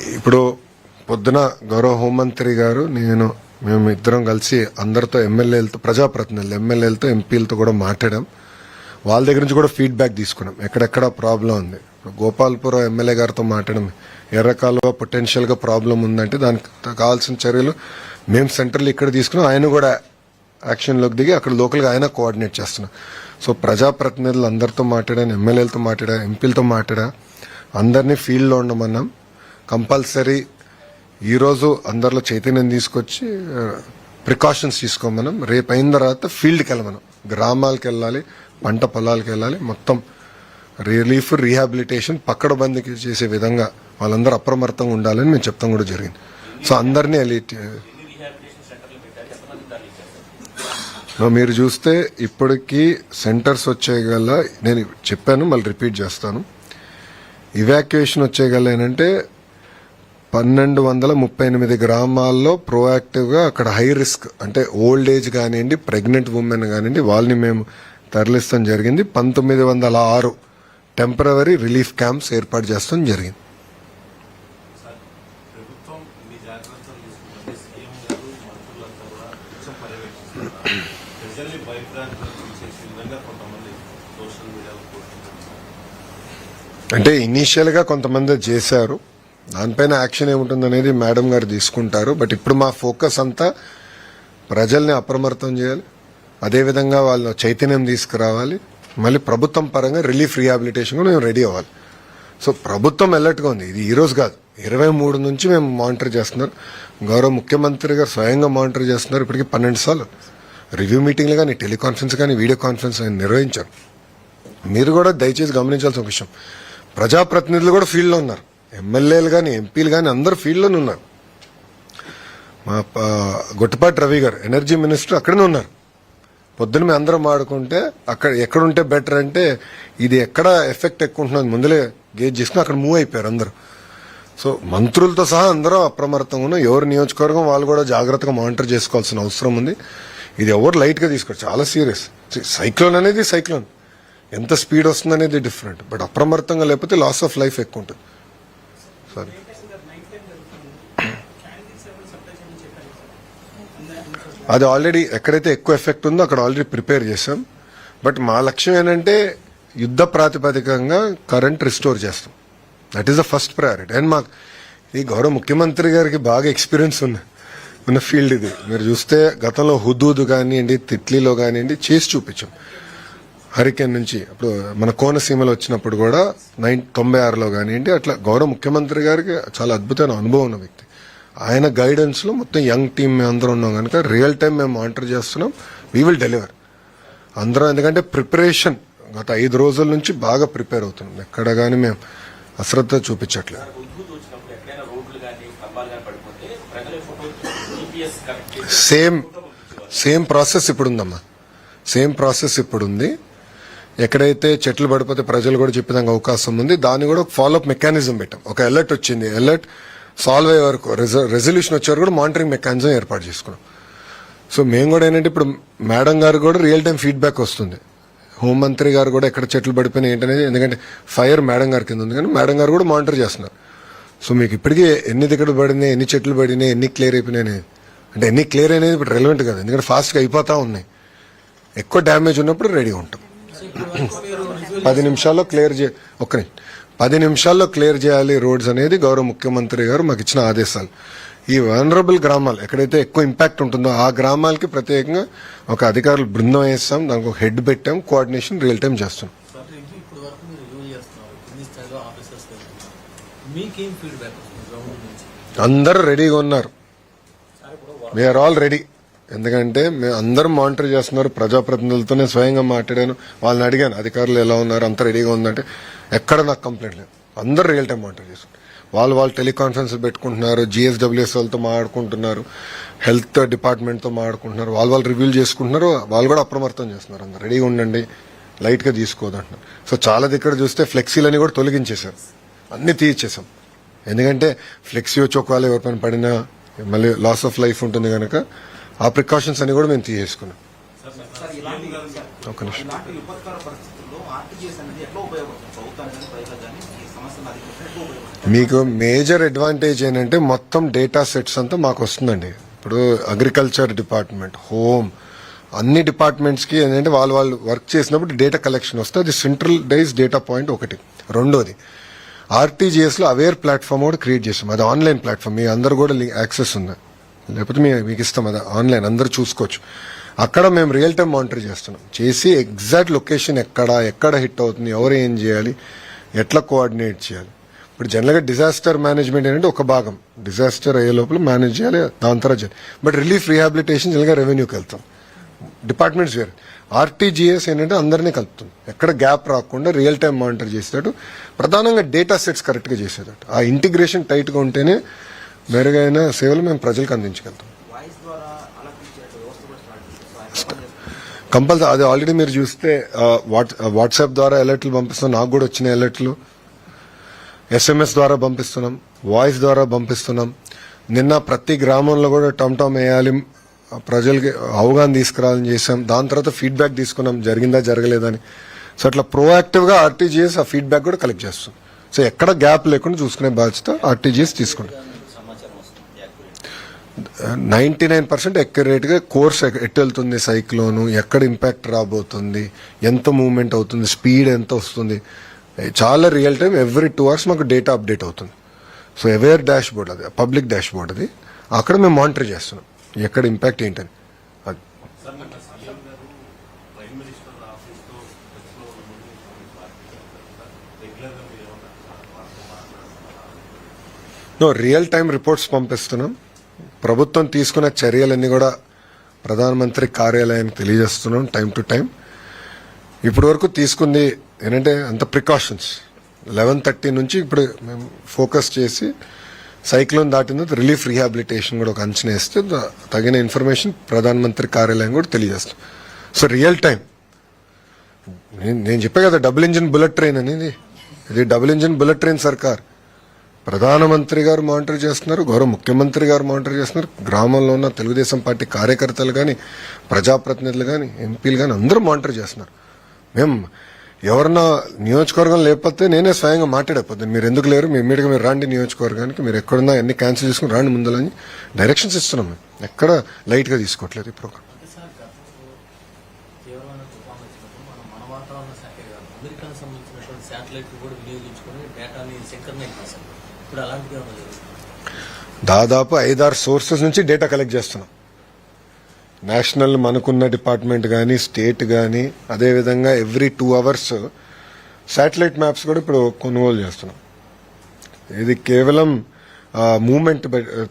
ఇప్పుడు పొద్దున గౌరవ హోంమంత్రి గారు నేను మేము ఇద్దరం కలిసి అందరితో ఎమ్మెల్యేలతో ప్రజాప్రతినిధులు ఎమ్మెల్యేలతో ఎంపీలతో కూడా మాట్లాడాం. వాళ్ళ దగ్గర నుంచి కూడా ఫీడ్బ్యాక్ తీసుకున్నాం. ఎక్కడెక్కడ ప్రాబ్లం ఉంది? గోపాల్పురం ఎమ్మెల్యే గారితో మాట్లాడడం ఎర్రకాలువ పొటెన్షియల్గా ప్రాబ్లం ఉందంటే దానికి కావాల్సిన చర్యలు మేము సెంటర్లు ఇక్కడ తీసుకున్నాం. ఆయన కూడా యాక్షన్లోకి దిగి అక్కడ లోకల్గా ఆయన కోఆర్డినేట్ చేస్తున్నాం సో ప్రజాప్రతినిధులు అందరితో మాట్లాడాను ఎమ్మెల్యేలతో మాట్లాడా ఎంపీలతో మాట్లాడా అందరినీ ఫీల్డ్లో ఉండమన్నాం. కంపల్సరీ ఈరోజు అందరిలో చైతన్యం తీసుకొచ్చి ప్రికాషన్స్ తీసుకోమనం రేపు అయిన తర్వాత ఫీల్డ్కి వెళ్ళమనం. గ్రామాలకు వెళ్ళాలి పంట పొలాలకు వెళ్ళాలి. మొత్తం రిలీఫ్ రీహాబిలిటేషన్ పక్కడబందికి చేసే విధంగా వాళ్ళందరూ అప్రమత్తంగా ఉండాలని మేము చెప్తాం కూడా జరిగింది. సో అందరినీ ఎలిట్ మీరు చూస్తే ఇప్పటికీ సెంటర్స్ వచ్చేయగల నేను చెప్పాను మళ్ళీ రిపీట్ చేస్తాను. ఇవాక్యుయేషన్ వచ్చేయగల ఏంటంటే పన్నెండు వందల ముప్పై ఎనిమిది గ్రామాల్లో ప్రోయాక్టివ్గా అక్కడ హై రిస్క్ అంటే ఓల్డ్ ఏజ్ కానివ్వండి ప్రెగ్నెంట్ ఉమెన్ కానివ్వండి వాళ్ళని మేము తరలిస్తాం జరిగింది. పంతొమ్మిది వందల ఆరు టెంపరవరీ రిలీఫ్ క్యాంప్స్ ఏర్పాటు చేస్తాం జరిగింది. అంటే ఇనీషియల్గా కొంతమంది చేశారు. దానిపైన యాక్షన్ ఏముంటుంది అనేది మేడం గారు తీసుకుంటారు. బట్ ఇప్పుడు మా ఫోకస్ అంతా ప్రజల్ని అప్రమత్తం చేయాలి. అదేవిధంగా వాళ్ళ చైతన్యం తీసుకురావాలి. మళ్ళీ ప్రభుత్వం పరంగా రిలీఫ్ రీహాబిలిటేషన్ కూడా మేము రెడీ అవ్వాలి. సో ప్రభుత్వం ఎలర్ట్గా ఉంది. ఇది ఈరోజు కాదు. ఇరవై మూడు నుంచి మేము మానిటర్ చేస్తున్నారు. గౌరవ ముఖ్యమంత్రి గారు స్వయంగా మానిటర్ చేస్తున్నారు. ఇప్పటికి పన్నెండు సార్లు. రివ్యూ మీటింగ్లు కానీ టెలికాన్ఫరెన్స్ కానీ వీడియో కాన్ఫరెన్స్ కానీ నిర్వహించారు. మీరు కూడా దయచేసి గమనించాల్సిన ఒక విషయం. ప్రజాప్రతినిధులు కూడా ఫీల్డ్లో ఉన్నారు. ఎమ్మెల్యేలు కానీ ఎంపీలు కానీ అందరూ ఫీల్డ్లోనే ఉన్నారు. మా ప- రవి గారు ఎనర్జీ మినిస్టర్ అక్కడనే ఉన్నారు. పొద్దున మేము అందరం ఆడుకుంటే అక్కడ ఎక్కడుంటే బెటర్ అంటే ఇది ఎక్కడ ఎఫెక్ట్ ఎక్కువ ఉంటుందని ముందులే గేజ్ చేసుకుని అక్కడ మూవ్ అయిపోయారు అందరూ. సో మంత్రులతో సహా అందరూ అప్రమత్తంగా ఉన్నాం ఎవరు నియోజకవర్గం వాళ్ళు కూడా జాగ్రత్తగా మానిటర్ చేసుకోవాల్సిన అవసరం ఉంది. ఇది ఎవరు లైట్గా తీసుకోరు చాలా సీరియస్. సైక్లోన్ అనేది సైక్లోన్. ఎంత స్పీడ్ వస్తుంది అనేది డిఫరెంట్. బట్ అప్రమత్తంగా లేకపోతే లాస్ ఆఫ్ లైఫ్ ఎక్కువ ఉంటుంది. సారీ. అది ఆల్రెడీ ఎక్కడైతే ఎక్కువ ఎఫెక్ట్ ఉందో అక్కడ ఆల్రెడీ ప్రిపేర్ చేసాం బట్ మా లక్ష్యం ఏంటంటే యుద్ధ ప్రాతిపదికంగా కరెంట్ రిస్టోర్ చేస్తాం. That is the first priority and మాకు ఈ గౌరవ ముఖ్యమంత్రి గారికి బాగా ఎక్స్పీరియన్స్ ఉన్న ఉన్న ఫీల్డ్ ఇది. మీరు చూస్తే గతంలో హుదూద్ కానివ్వండి తిట్లీలో కానివ్వండి చేసి చూపించాం. హరికేన్ నుంచి అప్పుడు మన కోనసీమలో వచ్చినప్పుడు కూడా నైన్ తొంభై ఆరులో కానివ్వండి అట్లా గౌరవ ముఖ్యమంత్రి గారికి చాలా అద్భుతమైన అనుభవం ఉన్న వ్యక్తి. ఆయన గైడెన్స్లో మొత్తం యంగ్ టీమ్ మేము అందరం ఉన్నాం కనుక రియల్ టైం మేము మానిటర్ చేస్తున్నాం. వీ విల్ డెలివర్ అందరం ఎందుకంటే ప్రిపరేషన్ గత ఐదు రోజుల నుంచి బాగా ప్రిపేర్ అవుతున్నాం. ఎక్కడ కానీ మేము అశ్రద్ధ చూపించట్లేదు. సేమ్ సేమ్ ప్రాసెస్ ఇప్పుడు ఉందమ్మా సేమ్ ప్రాసెస్ ఇప్పుడు ఉంది ఎక్కడైతే చెట్లు పడిపోతే ప్రజలు కూడా చెప్పేదానికి అవకాశం ఉంది దాన్ని కూడా ఫాలోఅప్ మెకానిజం పెట్టాం. ఒక అలర్ట్ వచ్చింది. అలర్ట్ సాల్వ్ అయ్యే వరకు రెజల్యూషన్ వచ్చే వరకు కూడా మానిటరింగ్ మెకానిజం ఏర్పాటు చేసుకున్నాం. సో మేము కూడా ఏంటంటే ఇప్పుడు మేడం గారు కూడా రియల్ టైం ఫీడ్బ్యాక్ వస్తుంది హోంమంత్రి గారు కూడా ఎక్కడ చెట్లు పడిపోయినాయి ఏంటనేది ఎందుకంటే ఫైర్ మేడం గారి కింద ఉంది కానీ మేడం గారు కూడా మానిటర్ చేస్తున్నారు. సో మీకు ఇప్పటికీ ఎన్ని దగ్గర పడినాయి ఎన్ని చెట్లు పడినాయి ఎన్ని క్లియర్ అయిపోయినాయి అంటే ఎన్ని క్లియర్ అనేది ఇప్పుడు రెలవెంట్ కాదు. ఎందుకంటే ఫాస్ట్గా అయిపోతూ ఉన్నాయి. ఎక్కువ డ్యామేజ్ ఉన్నప్పుడు రెడీగా ఉంటాం. పది నిమిషాల్లో క్లియర్ చే ఒక్క నిమిషం. పది నిమిషాల్లో క్లియర్ చేయాలి రోడ్స్ అనేది గౌరవ ముఖ్యమంత్రి గారు మాకు ఇచ్చిన ఆదేశాలు. ఈ వనరబుల్ గ్రామాలు ఎక్కడైతే ఎక్కువ ఇంపాక్ట్ ఉంటుందో ఆ గ్రామాలకి ప్రత్యేకంగా ఒక అధికారులు బృందం వేస్తాం దానికి ఒక హెడ్ పెట్టాం కోఆర్డినేషన్ రియల్ టైం చేస్తాం. అందరూ రెడీగా ఉన్నారు. వీఆర్ ఆల్ రెడీ ఎందుకంటే మేము అందరం మానిటర్ చేస్తున్నారు ప్రజాప్రతినిధులతో నేను స్వయంగా మాట్లాడాను. వాళ్ళని అడిగాను అధికారులు ఎలా ఉన్నారు అంత రెడీగా ఉందంటే ఎక్కడ నాకు కంప్లైంట్ లేదు. అందరూ రియల్ టైం మానిటర్ చేస్తున్నారు. వాళ్ళు వాళ్ళు టెలికాన్ఫరెన్స్ పెట్టుకుంటున్నారు జిఎస్డబ్ల్యూఎస్ వాళ్ళతో మాట్లాడుకుంటున్నారు హెల్త్ డిపార్ట్మెంట్తో మాట్లాడుకుంటున్నారు వాళ్ళు వాళ్ళు రివ్యూ చేసుకుంటున్నారు వాళ్ళు కూడా అప్రమత్తం చేస్తున్నారు. అందరు రెడీగా ఉండండి లైట్గా తీసుకోదంటున్నారు సో చాలా దగ్గర చూస్తే ఫ్లెక్సీలని కూడా తొలగించేశారు. అన్నీ తీయించేసాం ఎందుకంటే ఫ్లెక్సీ వచ్చి ఒకవేళ ఎవరిపైన పడినా మళ్ళీ లాస్ ఆఫ్ లైఫ్ ఉంటుంది కనుక ఆ ప్రికాషన్స్ అన్ని కూడా మేము తీసేసుకున్నాం. ఒక నిమిషం. మీకు మేజర్ అడ్వాంటేజ్ ఏంటంటే మొత్తం డేటా సెట్స్ అంతా మాకు వస్తుందండి. ఇప్పుడు అగ్రికల్చర్ డిపార్ట్మెంట్ హోమ్ అన్ని డిపార్ట్మెంట్స్కి ఏంటంటే వాళ్ళు వాళ్ళు వర్క్ చేసినప్పుడు డేటా కలెక్షన్ వస్తే అది సెంట్రల్ డైజ్ డేటా పాయింట్ ఒకటి. రెండోది ఆర్టీజీఎస్లో అవేర్ ప్లాట్ఫామ్ కూడా క్రియేట్ చేసాం. అది ఆన్లైన్ ప్లాట్ఫామ్ మీ అందరు కూడా యాక్సెస్ ఉంది. లేకపోతే మీ మీకు ఇస్తాం అదే. ఆన్లైన్ అందరు చూసుకోవచ్చు. అక్కడ మేము రియల్ టైం మానిటర్ చేస్తున్నాం. చేసి ఎగ్జాక్ట్ లొకేషన్ ఎక్కడ ఎక్కడ హిట్ అవుతుంది ఎవరు ఏం చేయాలి ఎట్లా కోఆర్డినేట్ చేయాలి. ఇప్పుడు జనరల్గా డిజాస్టర్ మేనేజ్మెంట్ ఏంటంటే ఒక భాగం. డిజాస్టర్ అయ్యే లోపల మేనేజ్ చేయాలి దాని తర్వాత చేయాలి. బట్ రిలీఫ్ రీహాబిలిటేషన్ జనరల్గా రెవెన్యూకి వెళ్తాం. డిపార్ట్మెంట్స్ వేరు. ఆర్టీజీఎస్ ఏంటంటే అందరినీ కలుపుతుంది. ఎక్కడ గ్యాప్ రాకుండా రియల్ టైం మానిటర్ చేసేటట్టు. ప్రధానంగా డేటా సెట్స్ కరెక్ట్గా చేసేటట్టు. ఆ ఇంటిగ్రేషన్ టైట్గా ఉంటేనే మెరుగైన సేవలు మేము ప్రజలకు అందించగలుగుతాం. కంపల్సరీ అది ఆల్రెడీ మీరు చూస్తే వాట్- వాట్సాప్ ద్వారా అలర్ట్లు పంపిస్తున్నాం నాకు కూడా వచ్చిన అలర్ట్లు. ఎస్ఎంఎస్ ద్వారా పంపిస్తున్నాం వాయిస్ ద్వారా పంపిస్తున్నాం. నిన్న ప్రతి గ్రామంలో కూడా టమ్ టమ్ వేయాలి ప్రజలకి అవగాహన తీసుకురావాలని చేసాం దాని తర్వాత ఫీడ్బ్యాక్ తీసుకున్నాం జరిగిందా జరగలేదని సో అట్లా ప్రోయాక్టివ్గా ఆర్టీజీఎస్ ఆ ఫీడ్బ్యాక్ కూడా కలెక్ట్ చేస్తాం. సో ఎక్కడ గ్యాప్ లేకుండా చూసుకునే బాధ్యత ఆర్టీజీఎస్ తీసుకుంటాం నైంటీ నైన్ పర్సెంట్ ఎక్యురేట్గా కోర్స్ ఎట్ వెళ్తుంది సైక్లోను ఎక్కడ ఇంపాక్ట్ రాబోతుంది ఎంత మూమెంట్ అవుతుంది స్పీడ్ ఎంత వస్తుంది. చాలా real time every two hours మాకు డేటా అప్డేట్ అవుతుంది. సో అవేర్ డాష్ బోర్డ్ అది పబ్లిక్ డాష్ బోర్డ్ అది. అక్కడ మేము మానిటర్ చేస్తున్నాం ఎక్కడ ఇంపాక్ట్ ఏంటని. అది. నో రియల్ టైం రిపోర్ట్స్ పంపిస్తున్నాం. ప్రభుత్వం తీసుకున్న చర్యలన్నీ కూడా ప్రధానమంత్రి కార్యాలయానికి తెలియజేస్తున్నాం టైం టు టైం. ఇప్పటి వరకు తీసుకుంది ఏంటంటే అంత ప్రికాషన్స్. లెవెన్ థర్టీ నుంచి ఇప్పుడు మేము ఫోకస్ చేసి సైక్లోన్ దాటిన రిలీఫ్ రీహాబిలిటేషన్ కూడా ఒక అంచనా వేస్తే తగిన ఇన్ఫర్మేషన్ ప్రధానమంత్రి కార్యాలయం కూడా తెలియజేస్తాం సో రియల్ టైం. నేను నేను చెప్పే కదా డబుల్ ఇంజిన్ బుల్లెట్ ట్రైన్ అనేది. ఇది డబుల్ ఇంజిన్ బుల్లెట్ ట్రైన్ సర్కార్. ప్రధానమంత్రి గారు మానిటర్ చేస్తున్నారు గౌరవ ముఖ్యమంత్రి గారు మానిటర్ చేస్తున్నారు గ్రామంలో ఉన్న తెలుగుదేశం పార్టీ కార్యకర్తలు కానీ ప్రజాప్రతినిధులు కానీ ఎంపీలు కానీ అందరూ మానిటర్ చేస్తున్నారు. మేము ఎవరన్నా నియోజకవర్గం లేకపోతే నేనే స్వయంగా మాట్లాడకపోతే మీరు ఎందుకు లేరు? మీ ఇమ్మీడియట్గా మీరు రాండి నియోజకవర్గానికి. మీరు ఎక్కడున్నా ఎన్ని క్యాన్సిల్ చేసుకుని రాండి ముందులని డైరెక్షన్స్ ఇస్తున్నాం మేము. ఎక్కడ లైట్గా తీసుకోవట్లేదు ఈ ప్రోగ్రామ్ అంటే సార్ గతంలో తీవ్రమైన తుఫాన్ వచ్చినప్పుడు మనం మన వాతావరణ శాఖే కాదు అమెరికాకు సంబంధించినటువంటి శాటిలైట్ కూడా వినియోగించుకొని డేటాని సింక్రనైజ్ చేశాం ఇప్పుడు అలాంటిది ఏమైనా జరుగుతుంది దాదాపు ఐదారు సోర్సెస్ నుంచి డేటా కలెక్ట్ చేస్తున్నాం. నేషనల్ మనకున్న డిపార్ట్మెంట్ కానీ స్టేట్ కానీ అదేవిధంగా every two hours satellite maps కూడా ఇప్పుడు కొనుగోలు చేస్తున్నాం. ఇది కేవలం మూమెంట్